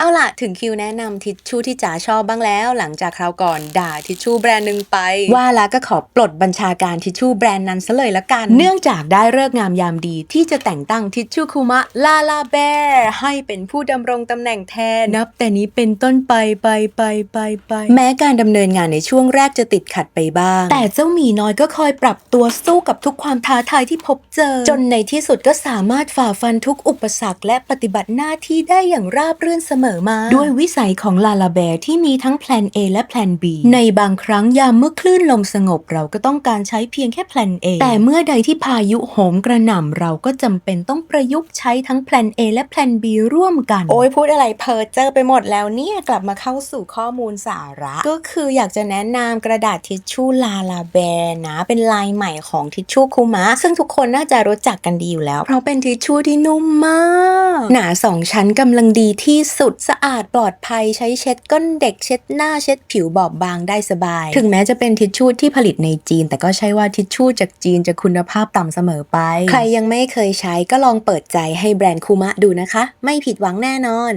เอาล่ะ ถึงคิวแนะนำทิชชู่ที่จ๋าชอบบ้างแล้ว หลังจากคราวก่อนด่าทิชชู่แบรนด์หนึ่งไป ว่าแล้วก็ขอปลดบัญชาการทิชชู่แบรนด์นั้นซะเลยละกัน เนื่องจากได้เลิกษ์งามยามดีที่จะแต่งตั้งทิชชู่คุมะลาลาแบร์ให้เป็นผู้ดำรงตำแหน่งแทน นับแต่นี้เป็นต้นไปไปไปไปไป แม้การดำเนินงานในช่วงแรกจะติดขัดไปบ้าง แต่เจ้าหมีน้อยก็คอยปรับตัวสู้กับทุกความท้าทายที่พบเจอ จนในที่สุดก็สามารถฝ่าฟันทุกอุปสรรคและปฏิบัติหน้าที่ได้อย่างราบรื่นเสมอมา ด้วยวิสัยของลาลาแบร์ที่มีทั้งแพลน A และแพลน B ในบางครั้งยามเมื่อคลื่นลมสงบเราก็ต้องการใช้เพียงแค่แพลน A แต่เมื่อใดที่พายุโหมกระหน่ำเราก็จำเป็นต้องประยุกต์ใช้ทั้งแพลน A และแพลน B ร่วมกัน โอ้ยพูดอะไรเพอเจอไปหมดแล้วเนี่ยกลับมาเข้าสู่ข้อมูลสาระ ก็คืออยากจะแนะนำกระดาษทิชชู่ลาลาแบร์นะ เป็นลายใหม่ของทิชชู่คุมะซึ่งทุกคนน่าจะรู้จักกันดีอยู่แล้ว เพราะเป็นทิชชู่ที่นุ่มมาก หนาสองชั้นกำลังดีที่สุดสะอาดปลอดภัยใช้เช็ดก้นเด็กเช็ดหน้าเช็ดผิวบอบบางได้สบาย ถึงแม้จะเป็นทิชชู่ที่ผลิตในจีน แต่ก็ใช่ว่าทิชชู่จากจีนจะคุณภาพต่ำเสมอไป ใครยังไม่เคยใช้ก็ลองเปิดใจให้แบรนด์คูมะดูนะคะ ไม่ผิดหวังแน่นอน